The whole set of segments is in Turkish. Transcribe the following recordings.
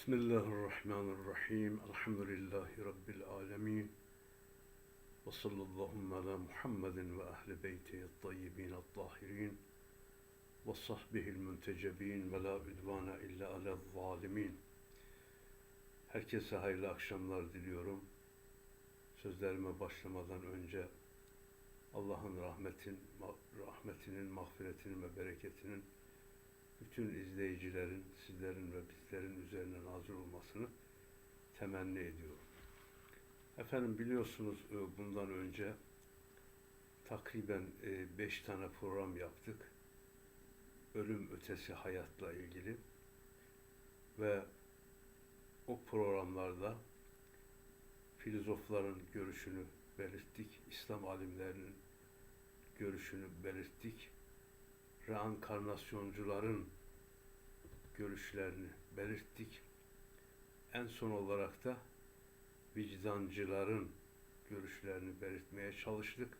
Bismillahirrahmanirrahim. Elhamdülillahi Rabbil alemin. Ve sallallahu ala Muhammedin ve ahli beytihi tayyibin tahirin ve sahbihil müntecebin ve la udvana illa ala zalimin. Herkese hayırlı akşamlar diliyorum. Sözlerime başlamadan önce Allah'ın rahmetin, rahmetinin, mağfiretinin ve bereketinin bütün izleyicilerin, sizlerin ve bizlerin üzerine nazil olmasını temenni ediyorum. Efendim biliyorsunuz e, bundan önce takriben e, beş tane program yaptık. Ölüm ötesi hayatla ilgili ve o programlarda filozofların görüşünü belirttik, İslam alimlerinin görüşünü belirttik reenkarnasyoncuların görüşlerini belirttik. En son olarak da vicdancıların görüşlerini belirtmeye çalıştık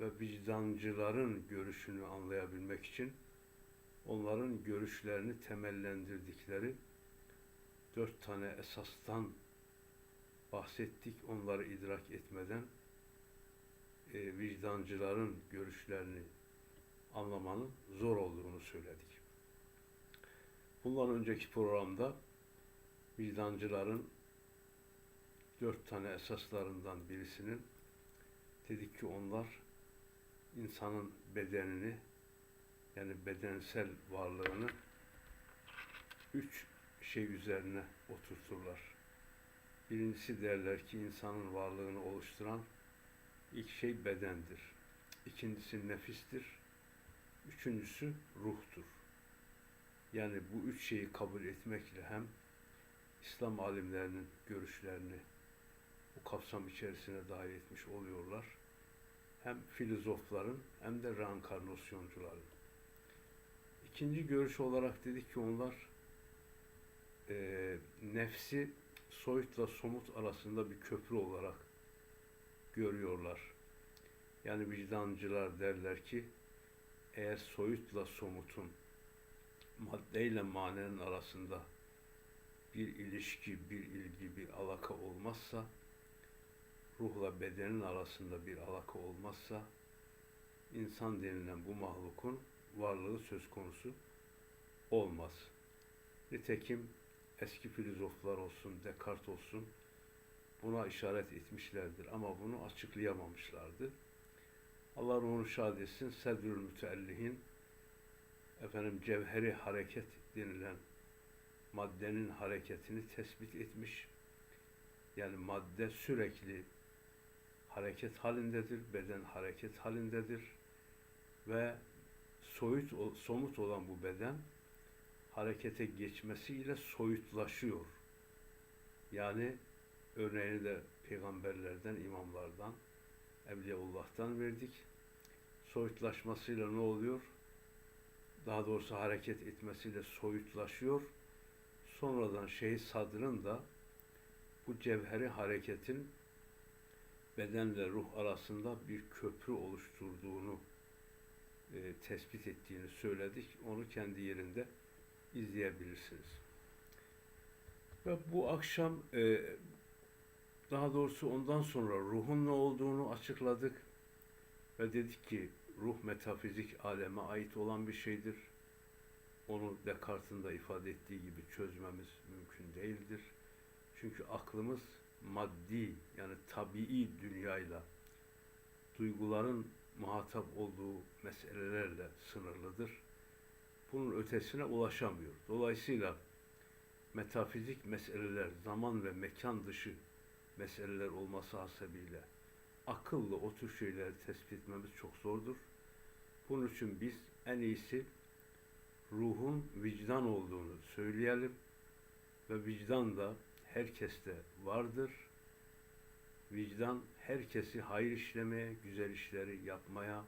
ve vicdancıların görüşünü anlayabilmek için onların görüşlerini temellendirdikleri dört tane esastan bahsettik. Onları idrak etmeden e, vicdancıların görüşlerini anlamanın zor olduğunu söyledik. Bundan önceki programda vicdancıların dört tane esaslarından birisinin dedik ki onlar insanın bedenini yani bedensel varlığını üç şey üzerine oturturlar. Birincisi derler ki insanın varlığını oluşturan ilk şey bedendir. İkincisi nefistir. Üçüncüsü ruhtur. Yani bu üç şeyi kabul etmekle hem İslam alimlerinin görüşlerini bu kapsam içerisine dahil etmiş oluyorlar. Hem filozofların hem de reenkarnasyoncuların. İkinci görüş olarak dedik ki onlar e, nefsi soyutla somut arasında bir köprü olarak görüyorlar. Yani vicdancılar derler ki eğer soyutla somutun maddeyle manenin arasında bir ilişki, bir ilgi, bir alaka olmazsa ruhla bedenin arasında bir alaka olmazsa insan denilen bu mahlukun varlığı söz konusu olmaz. Nitekim eski filozoflar olsun, Descartes olsun buna işaret etmişlerdir ama bunu açıklayamamışlardı. Allah ruhunu şad etsin. Sedrül müteellihin efendim cevheri hareket denilen maddenin hareketini tespit etmiş. Yani madde sürekli hareket halindedir, beden hareket halindedir ve soyut somut olan bu beden harekete geçmesiyle soyutlaşıyor. Yani örneğini de peygamberlerden, imamlardan, Evliyaullah'tan verdik. Soyutlaşmasıyla ne oluyor? Daha doğrusu hareket etmesiyle soyutlaşıyor. Sonradan şeyh sadrın da bu cevheri hareketin bedenle ruh arasında bir köprü oluşturduğunu e, tespit ettiğini söyledik. Onu kendi yerinde izleyebilirsiniz. Ve bu akşam e, daha doğrusu ondan sonra ruhun ne olduğunu açıkladık ve dedik ki ruh metafizik aleme ait olan bir şeydir. Onu Descartes'in de ifade ettiği gibi çözmemiz mümkün değildir. Çünkü aklımız maddi yani tabii dünyayla duyguların muhatap olduğu meselelerle sınırlıdır. Bunun ötesine ulaşamıyor. Dolayısıyla metafizik meseleler zaman ve mekan dışı meseleler olması hasebiyle akıllı o tür şeyleri tespit etmemiz çok zordur. Bunun için biz en iyisi ruhun vicdan olduğunu söyleyelim ve vicdan da herkeste vardır. Vicdan herkesi hayır işlemeye, güzel işleri yapmaya,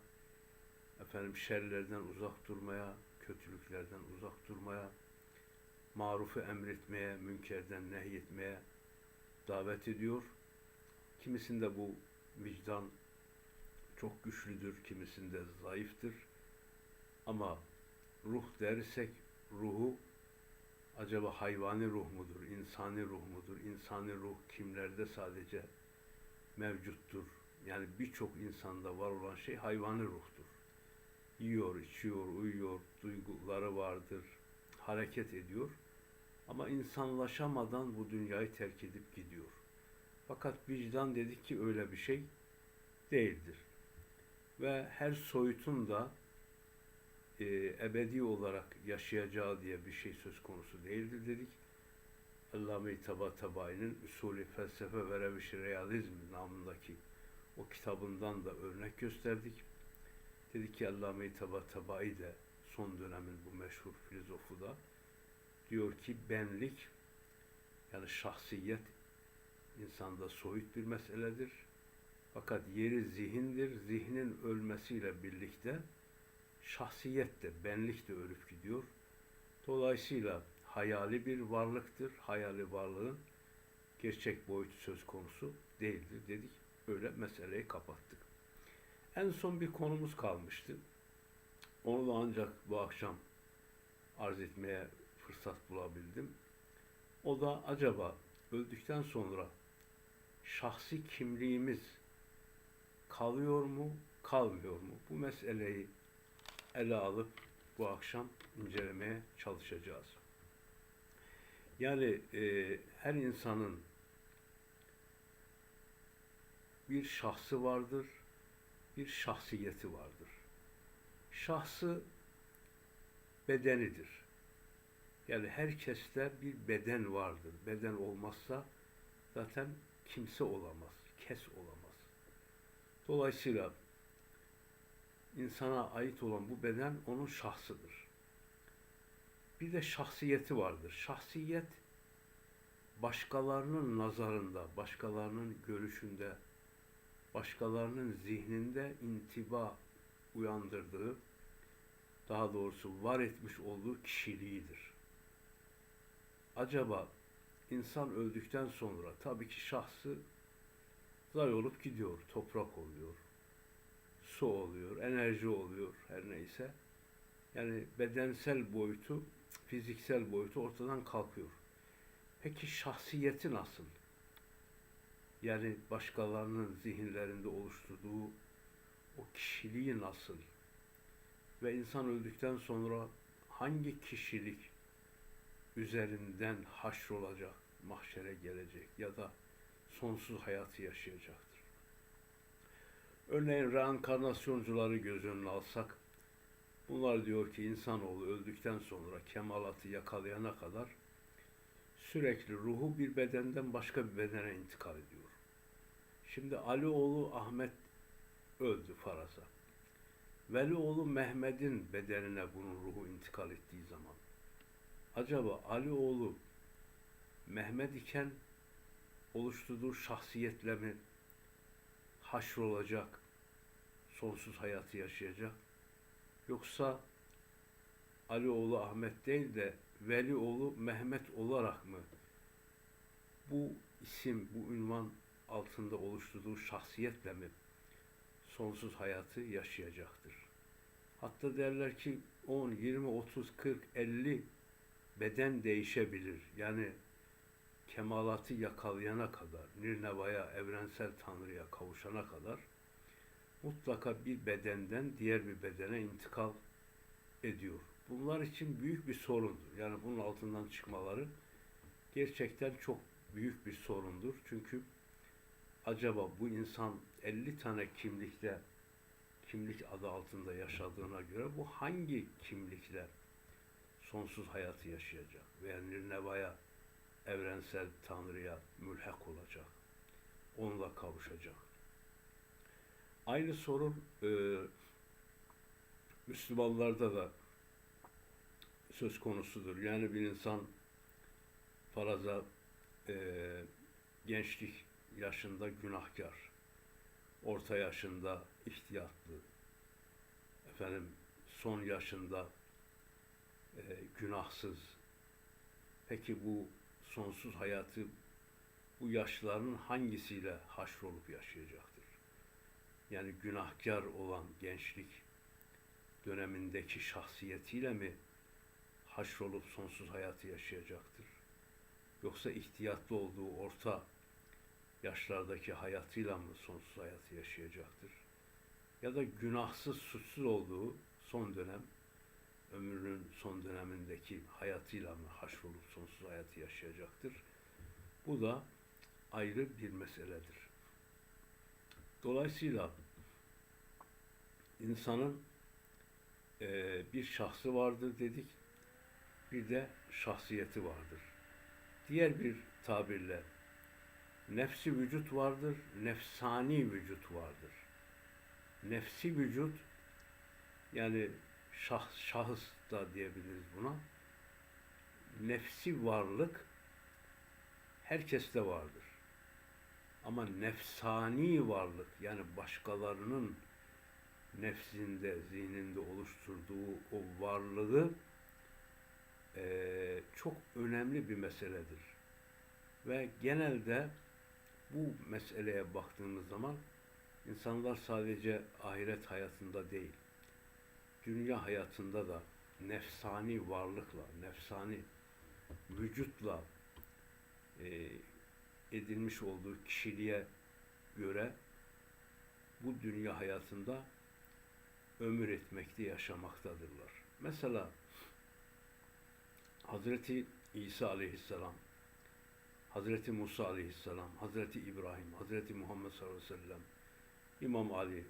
efendim şerlerden uzak durmaya, kötülüklerden uzak durmaya, marufu emretmeye, münkerden nehyetmeye davet ediyor. Kimisinde bu vicdan çok güçlüdür, kimisinde zayıftır. Ama ruh dersek ruhu acaba hayvani ruh mudur, insani ruh mudur? İnsani ruh kimlerde sadece mevcuttur? Yani birçok insanda var olan şey hayvani ruhtur. Yiyor, içiyor, uyuyor, duyguları vardır, hareket ediyor. Ama insanlaşamadan bu dünyayı terk edip gidiyor. Fakat vicdan dedik ki öyle bir şey değildir. Ve her soyutun da e, ebedi olarak yaşayacağı diye bir şey söz konusu değildir dedik. Allame-i Tabatabayi'nin Usulü Felsefe ve Realizm namındaki o kitabından da örnek gösterdik. Dedik ki Allame-i Tabatabai de son dönemin bu meşhur filozofu da diyor ki benlik yani şahsiyet insanda soyut bir meseledir. Fakat yeri zihindir. Zihnin ölmesiyle birlikte şahsiyet de, benlik de ölüp gidiyor. Dolayısıyla hayali bir varlıktır. Hayali varlığın gerçek boyutu söz konusu değildir dedik. Öyle meseleyi kapattık. En son bir konumuz kalmıştı. Onu da ancak bu akşam arz etmeye fırsat bulabildim. O da acaba öldükten sonra şahsi kimliğimiz kalıyor mu, kalmıyor mu? Bu meseleyi ele alıp bu akşam incelemeye çalışacağız. Yani e, her insanın bir şahsı vardır, bir şahsiyeti vardır. Şahsı bedenidir. Yani herkeste bir beden vardır. Beden olmazsa zaten kimse olamaz, kes olamaz. Dolayısıyla insana ait olan bu beden onun şahsıdır. Bir de şahsiyeti vardır. Şahsiyet başkalarının nazarında, başkalarının görüşünde, başkalarının zihninde intiba uyandırdığı, daha doğrusu var etmiş olduğu kişiliğidir. Acaba insan öldükten sonra tabii ki şahsı zay olup gidiyor, toprak oluyor, su oluyor, enerji oluyor her neyse. Yani bedensel boyutu, fiziksel boyutu ortadan kalkıyor. Peki şahsiyeti nasıl? Yani başkalarının zihinlerinde oluşturduğu o kişiliği nasıl? Ve insan öldükten sonra hangi kişilik üzerinden haşrolacak, mahşere gelecek ya da sonsuz hayatı yaşayacaktır. Örneğin reenkarnasyoncuları göz önüne alsak, bunlar diyor ki insanoğlu öldükten sonra kemalatı yakalayana kadar sürekli ruhu bir bedenden başka bir bedene intikal ediyor. Şimdi Alioğlu Ahmet öldü faraza. Velioğlu Mehmet'in bedenine bunun ruhu intikal ettiği zaman acaba Alioğlu Mehmet iken oluşturduğu şahsiyetle mi haşrolacak, sonsuz hayatı yaşayacak? Yoksa Alioğlu Ahmet değil de Velioğlu Mehmet olarak mı bu isim, bu ünvan altında oluşturduğu şahsiyetle mi sonsuz hayatı yaşayacaktır? Hatta derler ki 10, 20, 30, 40, 50 beden değişebilir. Yani kemalatı yakalayana kadar, Nirneva'ya, evrensel Tanrı'ya kavuşana kadar mutlaka bir bedenden diğer bir bedene intikal ediyor. Bunlar için büyük bir sorundur. Yani bunun altından çıkmaları gerçekten çok büyük bir sorundur. Çünkü acaba bu insan 50 tane kimlikte kimlik adı altında yaşadığına göre bu hangi kimlikler sonsuz hayatı yaşayacak veya Nirneva'ya evrensel Tanrı'ya mülhak olacak. Onunla kavuşacak. Aynı sorun e, Müslümanlarda da söz konusudur. Yani bir insan faraza e, gençlik yaşında günahkar, orta yaşında ihtiyatlı, efendim son yaşında e, günahsız. Peki bu sonsuz hayatı bu yaşların hangisiyle haşrolup yaşayacaktır? Yani günahkar olan gençlik dönemindeki şahsiyetiyle mi haşrolup sonsuz hayatı yaşayacaktır? Yoksa ihtiyatlı olduğu orta yaşlardaki hayatıyla mı sonsuz hayatı yaşayacaktır? Ya da günahsız, suçsuz olduğu son dönem, ömrünün son dönemindeki hayatıyla mı haşrolup sonsuz hayatı yaşayacaktır? Bu da ayrı bir meseledir. Dolayısıyla insanın eee, bir şahsı vardır dedik, bir de şahsiyeti vardır. Diğer bir tabirle nefsi vücut vardır, nefsani vücut vardır. Nefsi vücut yani şah, şahıs da diyebiliriz buna. Nefsi varlık herkeste vardır. Ama nefsani varlık yani başkalarının nefsinde, zihninde oluşturduğu o varlığı eee, çok önemli bir meseledir. Ve genelde bu meseleye baktığımız zaman insanlar sadece ahiret hayatında değil, dünya hayatında da nefsani varlıkla, nefsani vücutla e, edilmiş olduğu kişiliğe göre bu dünya hayatında ömür etmekte yaşamaktadırlar. Mesela Hazreti İsa aleyhisselam, Hazreti Musa aleyhisselam, Hazreti İbrahim, Hazreti Muhammed sallallahu aleyhi ve sellem, İmam Ali,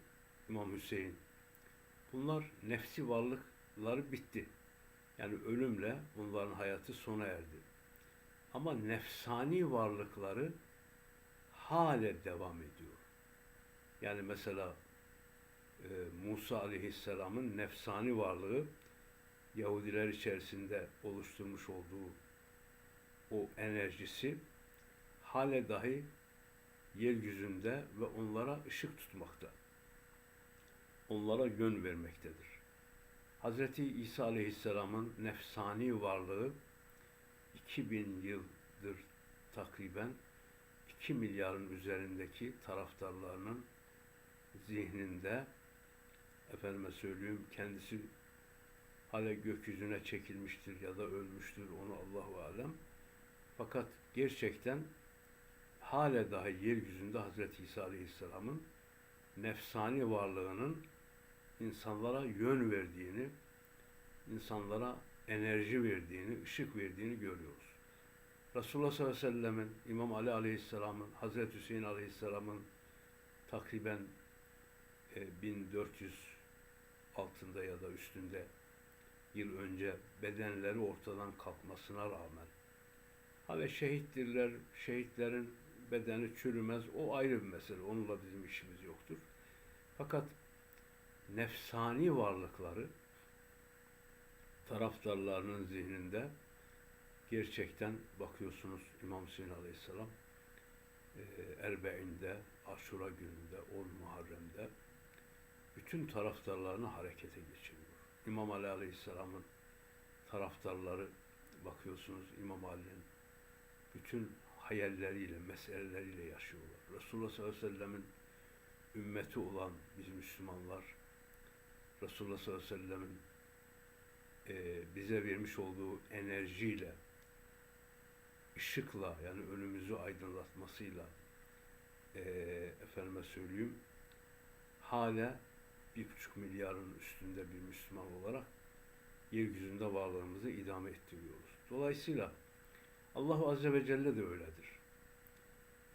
İmam Hüseyin, bunlar nefsi varlıkları bitti. Yani ölümle bunların hayatı sona erdi. Ama nefsani varlıkları hale devam ediyor. Yani mesela e, Musa aleyhisselamın nefsani varlığı Yahudiler içerisinde oluşturmuş olduğu o enerjisi hale dahi yeryüzünde ve onlara ışık tutmakta. Onlara yön vermektedir. Hazreti İsa Aleyhisselam'ın nefsani varlığı 2000 yıldır takriben 2 milyarın üzerindeki taraftarlarının zihninde efendime söyleyeyim kendisi hala gökyüzüne çekilmiştir ya da ölmüştür onu Allahu alem. Fakat gerçekten hala dahi yeryüzünde Hazreti İsa Aleyhisselam'ın nefsani varlığının insanlara yön verdiğini, insanlara enerji verdiğini, ışık verdiğini görüyoruz. Resulullah sallallahu aleyhi ve sellemin, İmam Ali aleyhisselamın, Hazreti Hüseyin aleyhisselamın takriben e, 1400 altında ya da üstünde yıl önce bedenleri ortadan kalkmasına rağmen hala şehittirler, şehitlerin bedeni çürümez, o ayrı bir mesele, onunla bizim işimiz yoktur. Fakat nefsani varlıkları taraftarlarının zihninde gerçekten bakıyorsunuz İmam Hüseyin Aleyhisselam e, Erbe'inde, Aşura gününde, On Muharrem'de bütün taraftarlarını harekete geçiriyor. İmam Ali Aleyhisselam'ın taraftarları bakıyorsunuz İmam Ali'nin bütün hayalleriyle, meseleleriyle yaşıyorlar. Resulullah sallallahu aleyhi ve sellemin ümmeti olan biz Müslümanlar Resulullah sallallahu aleyhi ve sellemin e, bize vermiş olduğu enerjiyle, ışıkla yani önümüzü aydınlatmasıyla e, efendime söyleyeyim hala bir buçuk milyarın üstünde bir Müslüman olarak yeryüzünde varlığımızı idame ettiriyoruz. Dolayısıyla Allahu Azze ve Celle de öyledir.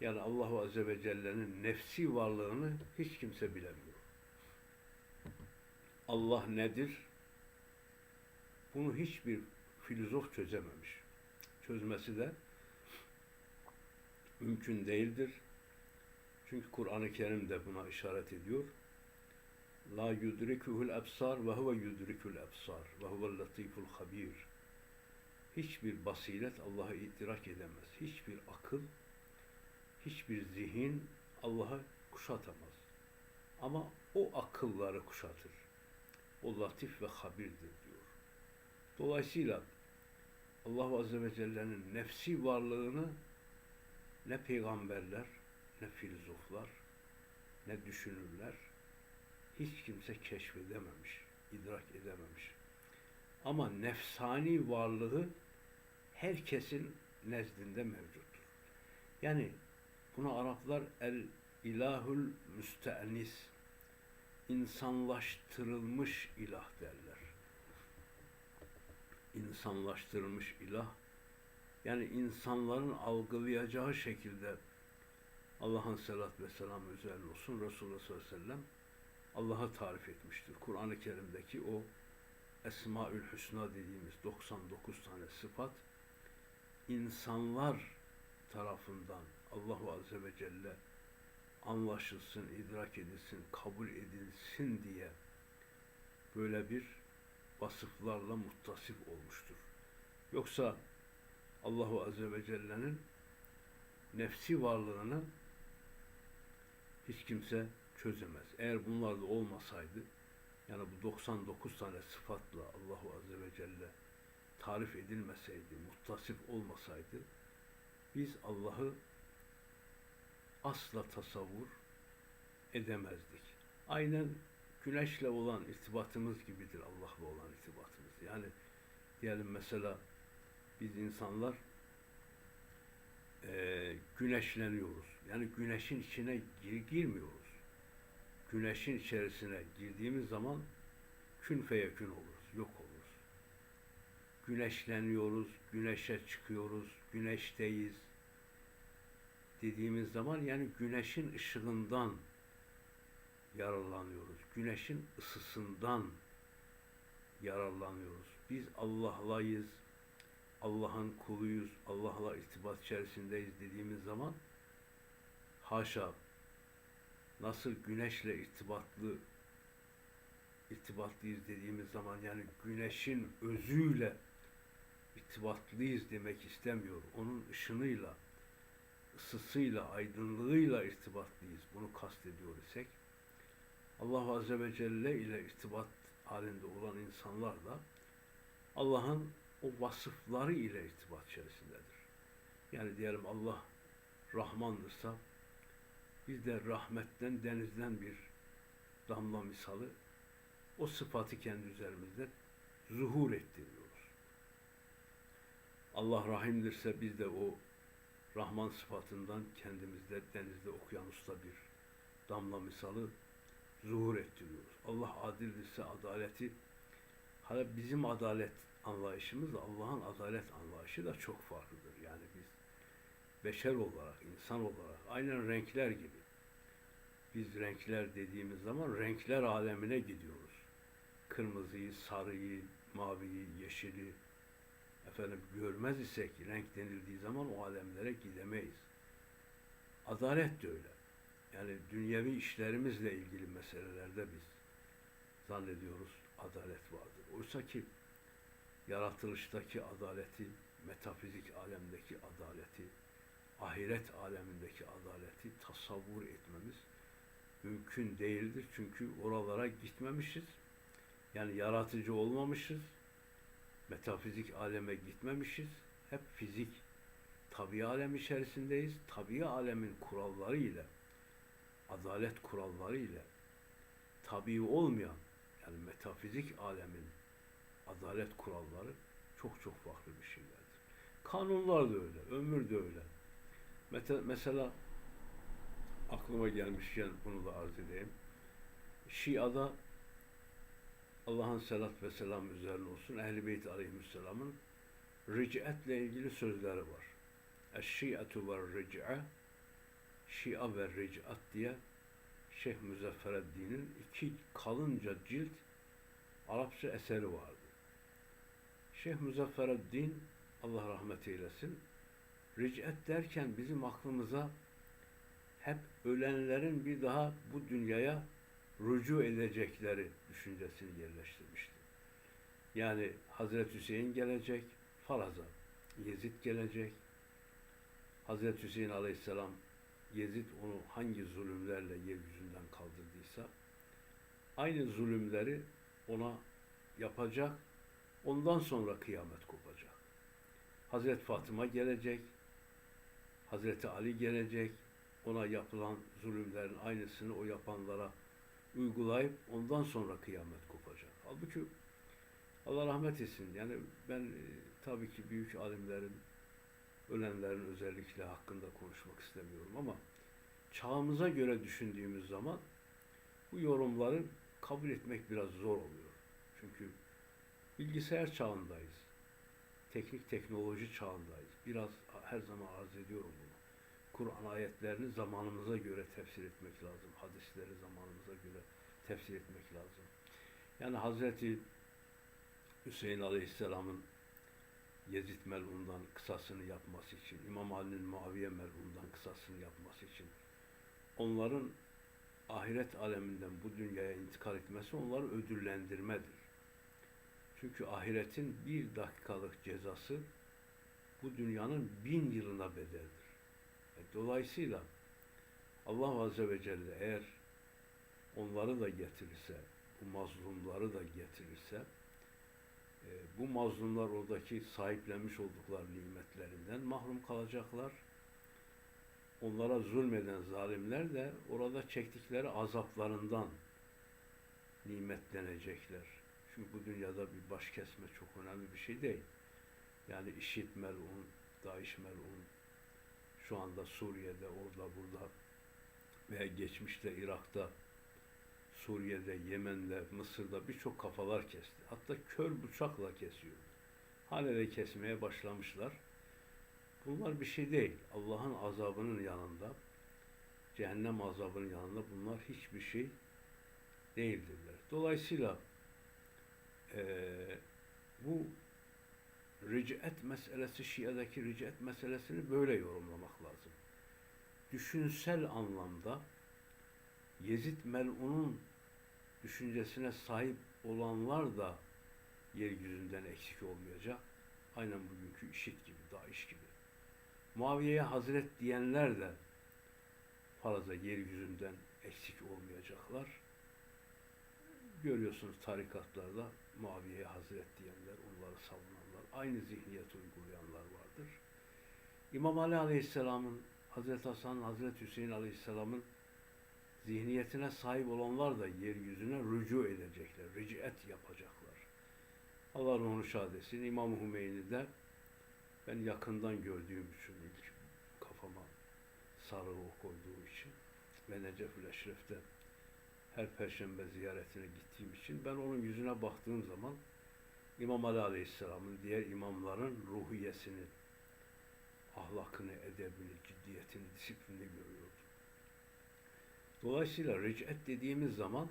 Yani Allahu Azze ve Celle'nin nefsi varlığını hiç kimse bilemiyor. Allah nedir? Bunu hiçbir filozof çözememiş. Çözmesi de mümkün değildir. Çünkü Kur'an-ı Kerim de buna işaret ediyor. La yudrikuhul absar ve huve yudrikul absar ve huvel latiful habir. Hiçbir basiret Allah'ı idrak edemez. Hiçbir akıl, hiçbir zihin Allah'ı kuşatamaz. Ama o akılları kuşatır. O latif ve habirdir diyor. Dolayısıyla Allah Azze ve Celle'nin nefsi varlığını ne peygamberler, ne filozoflar, ne düşünürler hiç kimse keşfedememiş, idrak edememiş. Ama nefsani varlığı herkesin nezdinde mevcuttur. Yani buna Araplar el ilahül müstenis insanlaştırılmış ilah derler. İnsanlaştırılmış ilah yani insanların algılayacağı şekilde Allah'ın selat ve selam üzerine olsun Resulullah sallallahu aleyhi ve sellem Allah'ı tarif etmiştir. Kur'an-ı Kerim'deki o Esmaül Hüsna dediğimiz 99 tane sıfat insanlar tarafından Allahu Azze ve Celle anlaşılsın, idrak edilsin, kabul edilsin diye böyle bir vasıflarla muttasif olmuştur. Yoksa Allahu Azze ve Celle'nin nefsi varlığını hiç kimse çözemez. Eğer bunlar da olmasaydı, yani bu 99 tane sıfatla Allahu Azze ve Celle tarif edilmeseydi, muttasif olmasaydı, biz Allah'ı asla tasavvur edemezdik. Aynen güneşle olan irtibatımız gibidir Allah'la olan irtibatımız. Yani diyelim mesela biz insanlar e, güneşleniyoruz. Yani güneşin içine gir, girmiyoruz. Güneşin içerisine girdiğimiz zaman kün feyekün oluruz, yok oluruz. Güneşleniyoruz, güneşe çıkıyoruz, güneşteyiz dediğimiz zaman yani güneşin ışığından yararlanıyoruz. Güneşin ısısından yararlanıyoruz. Biz Allah'layız, Allah'ın kuluyuz, Allah'la irtibat içerisindeyiz dediğimiz zaman haşa nasıl güneşle irtibatlı irtibatlıyız dediğimiz zaman yani güneşin özüyle irtibatlıyız demek istemiyor. Onun ışınıyla, ısısıyla, aydınlığıyla irtibatlıyız. Bunu kastediyor isek Allah Azze ve Celle ile irtibat halinde olan insanlar da Allah'ın o vasıfları ile irtibat içerisindedir. Yani diyelim Allah Rahmandırsa biz de rahmetten, denizden bir damla misalı o sıfatı kendi üzerimizde zuhur ettiriyoruz. Allah rahimdirse biz de o Rahman sıfatından kendimizde denizde okyanusta bir damla misalı zuhur ettiriyoruz. Allah adildirse adaleti hala bizim adalet anlayışımızla Allah'ın adalet anlayışı da çok farklıdır. Yani biz beşer olarak, insan olarak aynen renkler gibi. Biz renkler dediğimiz zaman renkler alemine gidiyoruz. Kırmızıyı, sarıyı, maviyi, yeşili efendim görmez isek renk denildiği zaman o alemlere gidemeyiz. Adalet de öyle. Yani dünyevi işlerimizle ilgili meselelerde biz zannediyoruz adalet vardır. Oysa ki yaratılıştaki adaleti, metafizik alemdeki adaleti, ahiret alemindeki adaleti tasavvur etmemiz mümkün değildir. Çünkü oralara gitmemişiz. Yani yaratıcı olmamışız. Metafizik aleme gitmemişiz. Hep fizik, tabi alem içerisindeyiz. Tabi alemin kuralları ile, adalet kuralları ile tabi olmayan yani metafizik alemin adalet kuralları çok çok farklı bir şeylerdir. Kanunlar da öyle, ömür de öyle. Mete, mesela aklıma gelmişken bunu da arz edeyim. Şia'da Allah'ın selat ve selam üzerine olsun Ehl-i Beyt aleyhisselamın ric'etle ilgili sözleri var. Eşşi'atu ve ric'e Şia ve ric'at diye Şeyh Müzeffereddin'in iki kalınca cilt Arapça eseri vardı. Şeyh Müzeffereddin Allah rahmet eylesin ric'et derken bizim aklımıza hep ölenlerin bir daha bu dünyaya rücu edecekleri düşüncesini yerleştirmişti. Yani Hazreti Hüseyin gelecek, faraza. Yezid gelecek. Hazreti Hüseyin aleyhisselam Yezid onu hangi zulümlerle yeryüzünden kaldırdıysa aynı zulümleri ona yapacak. Ondan sonra kıyamet kopacak. Hazreti Fatıma gelecek. Hazreti Ali gelecek. Ona yapılan zulümlerin aynısını o yapanlara uygulayıp ondan sonra kıyamet kopacak. Halbuki Allah rahmet etsin. Yani ben e, tabii ki büyük alimlerin, ölenlerin özellikle hakkında konuşmak istemiyorum ama çağımıza göre düşündüğümüz zaman bu yorumları kabul etmek biraz zor oluyor. Çünkü bilgisayar çağındayız. Teknik teknoloji çağındayız. Biraz her zaman arz ediyorum bunu. Kur'an ayetlerini zamanımıza göre tefsir etmek lazım. Hadisleri zamanımıza göre tefsir etmek lazım. Yani Hazreti Hüseyin Aleyhisselam'ın Yezid melundan kısasını yapması için, İmam Ali'nin Muaviye melundan kısasını yapması için, onların ahiret aleminden bu dünyaya intikal etmesi onları ödüllendirmedir. Çünkü ahiretin bir dakikalık cezası bu dünyanın bin yılına bedeldir. E, Dolayısıyla Allah Azze ve Celle eğer onları da getirirse, bu mazlumları da getirirse, e, bu mazlumlar oradaki sahiplenmiş oldukları nimetlerinden mahrum kalacaklar. Onlara zulmeden zalimler de orada çektikleri azaplarından nimetlenecekler. Çünkü bu dünyada bir baş kesme çok önemli bir şey değil. Yani IŞİD melun, DAEŞ melun, şu anda Suriye'de, orada, burada veya geçmişte Irak'ta, Suriye'de, Yemen'de, Mısır'da birçok kafalar kesti. Hatta kör bıçakla kesiyor. Hala de kesmeye başlamışlar. Bunlar bir şey değil. Allah'ın azabının yanında, cehennem azabının yanında bunlar hiçbir şey değildirler. Dolayısıyla eee, bu ric'et meselesi, Şia'daki ric'et meselesini böyle yorumlamak lazım. Düşünsel anlamda Yezid mel'unun düşüncesine sahip olanlar da yeryüzünden eksik olmayacak. Aynen bugünkü IŞİD gibi, DAEŞ gibi. Muaviye'ye Hazret diyenler de fazla yeryüzünden eksik olmayacaklar. Görüyorsunuz tarikatlarda Muaviye'ye Hazret diyenler, onları savunanlar, aynı zihniyet uygulayanlar vardır. İmam Ali Aleyhisselam'ın, Hazreti Hasan, Hazreti Hüseyin Aleyhisselam'ın zihniyetine sahip olanlar da yeryüzüne rücu edecekler, riciyet yapacaklar. Allah onu şad etsin. İmam Hümeyni de ben yakından gördüğüm için ilk kafama sarı o koyduğu için ve Necef-ül Eşref'te her perşembe ziyaretine gittiğim için ben onun yüzüne baktığım zaman İmam Ali Aleyhisselam'ın diğer imamların ruhiyesini, ahlakını, edebini, ciddiyetini, disiplini görüyordum. Dolayısıyla ric'et dediğimiz zaman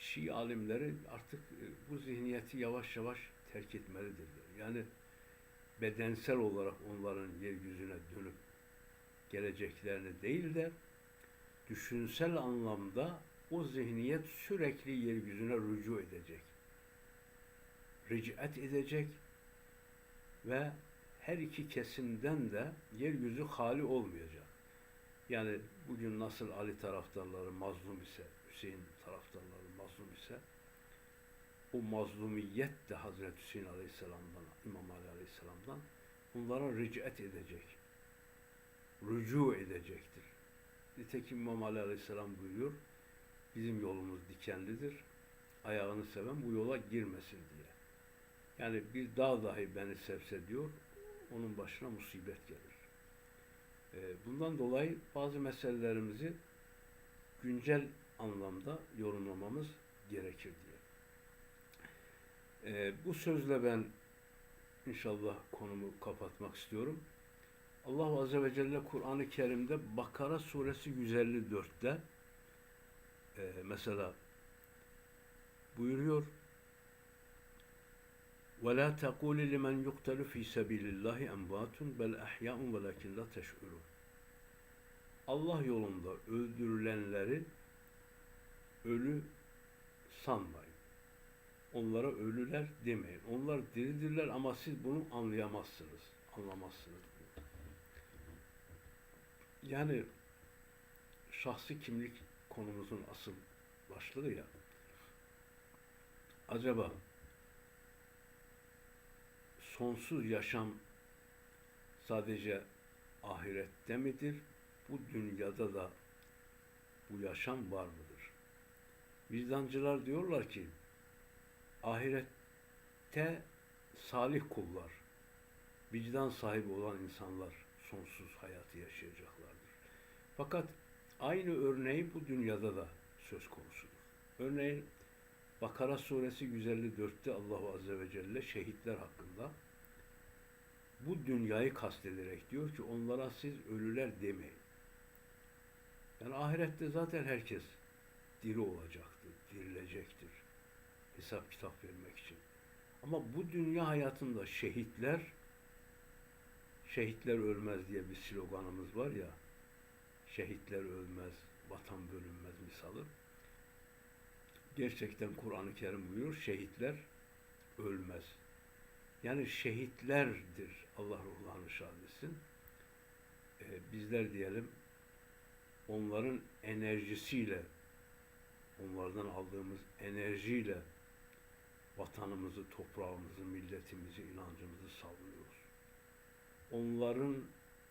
Şii alimleri artık e, bu zihniyeti yavaş yavaş terk etmelidirler. Yani bedensel olarak onların yeryüzüne dönüp geleceklerini değil de düşünsel anlamda o zihniyet sürekli yeryüzüne rücu edecek. Ric'et edecek ve her iki kesimden de yeryüzü hali olmayacak. Yani bugün nasıl Ali taraftarları mazlum ise, Hüseyin taraftarları mazlum ise, o mazlumiyet de Hazreti Hüseyin Aleyhisselam'dan, İmam Ali Aleyhisselam'dan bunlara ric'et edecek. Rücu edecektir. Nitekim İmam Ali Aleyhisselam buyuruyor, bizim yolumuz dikenlidir, ayağını seven bu yola girmesin diye. Yani bir dağ dahi beni sevse diyor, onun başına musibet gelir. Ee, Bundan dolayı bazı meselelerimizi güncel anlamda yorumlamamız gerekir diye. Ee, Bu sözle ben inşallah konumu kapatmak istiyorum. Allah Azze ve Celle Kur'an-ı Kerim'de Bakara suresi 154'te e, mesela buyuruyor وَلَا تَقُولِ لِمَنْ يُقْتَلُ ف۪ي سَب۪يلِ اللّٰهِ اَنْبَاتٌ بَلْ اَحْيَاءٌ وَلَكِنْ لَا تَشْعُرُونَ Allah yolunda öldürülenleri ölü sanmayın. Onlara ölüler demeyin. Onlar diridirler ama siz bunu anlayamazsınız. Anlamazsınız. Yani şahsi kimlik konumuzun asıl başlığı ya. Acaba sonsuz yaşam sadece ahirette midir? Bu dünyada da bu yaşam var mıdır? Vicdancılar diyorlar ki ahiret ahirette salih kullar, vicdan sahibi olan insanlar sonsuz hayatı yaşayacaklardır. Fakat aynı örneği bu dünyada da söz konusudur. Örneğin Bakara suresi 154'te Allahu Azze ve Celle şehitler hakkında bu dünyayı kastederek diyor ki onlara siz ölüler demeyin. Yani ahirette zaten herkes diri olacaktır, dirilecektir. Hesap kitap vermek için. Ama bu dünya hayatında şehitler şehitler ölmez diye bir sloganımız var ya şehitler ölmez, vatan bölünmez misalı. Gerçekten Kur'an-ı Kerim buyuruyor şehitler ölmez. Yani şehitlerdir. Allah ruhlarını şad etsin. Ee, bizler diyelim onların enerjisiyle onlardan aldığımız enerjiyle vatanımızı, toprağımızı, milletimizi, inancımızı savunuyoruz. Onların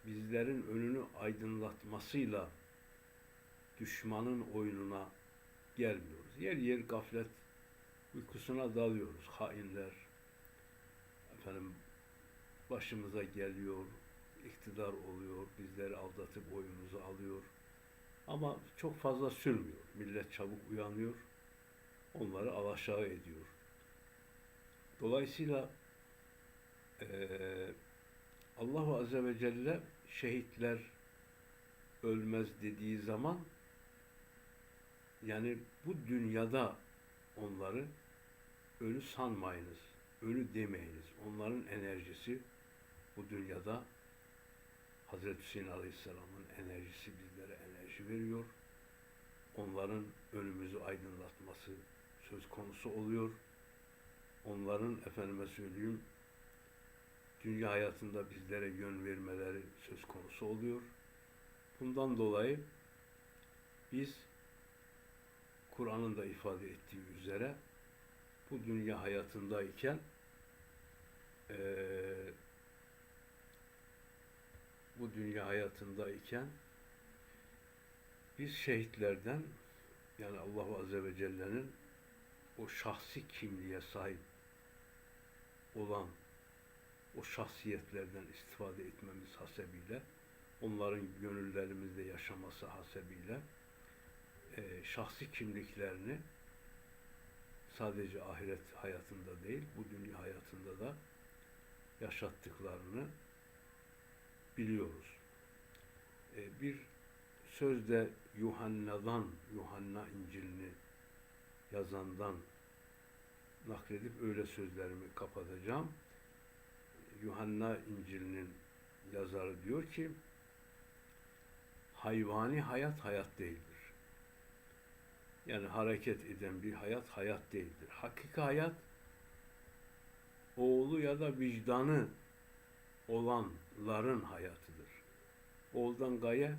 bizlerin önünü aydınlatmasıyla düşmanın oyununa gelmiyoruz. Yer yer gaflet uykusuna dalıyoruz. Hainler efendim başımıza geliyor, iktidar oluyor, bizleri aldatıp oyumuzu alıyor. Ama çok fazla sürmüyor. Millet çabuk uyanıyor, onları alaşağı ediyor. Dolayısıyla eee Allahu Azze ve Celle şehitler ölmez dediği zaman yani bu dünyada onları ölü sanmayınız, ölü demeyiniz. Onların enerjisi bu dünyada Hazreti Hüseyin Aleyhisselam'ın enerjisi bizlere enerji veriyor. Onların önümüzü aydınlatması söz konusu oluyor. Onların efendime söyleyeyim dünya hayatında bizlere yön vermeleri söz konusu oluyor. Bundan dolayı biz Kur'an'ın da ifade ettiği üzere bu dünya hayatındayken eee bu dünya hayatındayken biz şehitlerden yani Allahu Azze ve Celle'nin o şahsi kimliğe sahip olan o şahsiyetlerden istifade etmemiz hasebiyle onların gönüllerimizde yaşaması hasebiyle e, şahsi kimliklerini sadece ahiret hayatında değil bu dünya hayatında da yaşattıklarını biliyoruz. E, bir sözde Yuhanna'dan, Yuhanna İncil'ini yazandan nakledip öyle sözlerimi kapatacağım. Yuhanna İncil'inin yazarı diyor ki hayvani hayat hayat değildir. Yani hareket eden bir hayat hayat değildir. Hakiki hayat oğlu ya da vicdanı olanların hayatıdır. Oğuldan gaye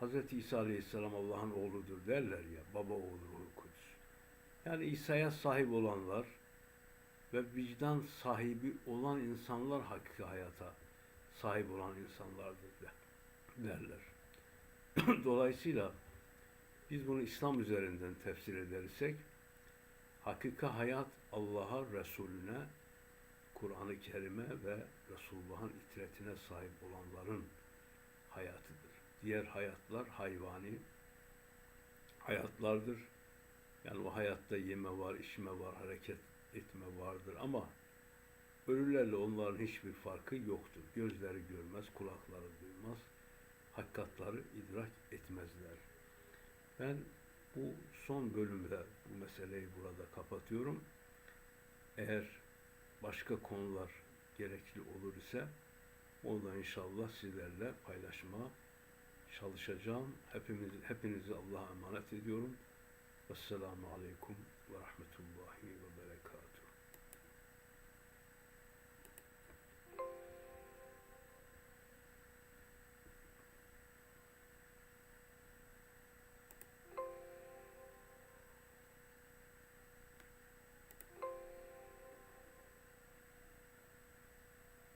Hz. İsa Aleyhisselam Allah'ın oğludur derler ya. Baba oğlu ruhu kudüs. Yani İsa'ya sahip olanlar ve vicdan sahibi olan insanlar hakiki hayata sahip olan insanlardır derler. Dolayısıyla biz bunu İslam üzerinden tefsir edersek hakiki hayat Allah'a, Resulüne, Kur'an-ı Kerim'e ve Resulullah'ın ittiretine sahip olanların hayatıdır. Diğer hayatlar hayvani hayatlardır. Yani o hayatta yeme var, içme var, hareket etme vardır ama ölülerle onların hiçbir farkı yoktur. Gözleri görmez, kulakları duymaz, hakikatları idrak etmezler. Ben bu son bölümde bu meseleyi burada kapatıyorum. Eğer başka konular gerekli olur ise onu da inşallah sizlerle paylaşmaya çalışacağım. Hepimiz, hepinizi Allah'a emanet ediyorum. Vesselamu Aleyküm ve Rahmetullahi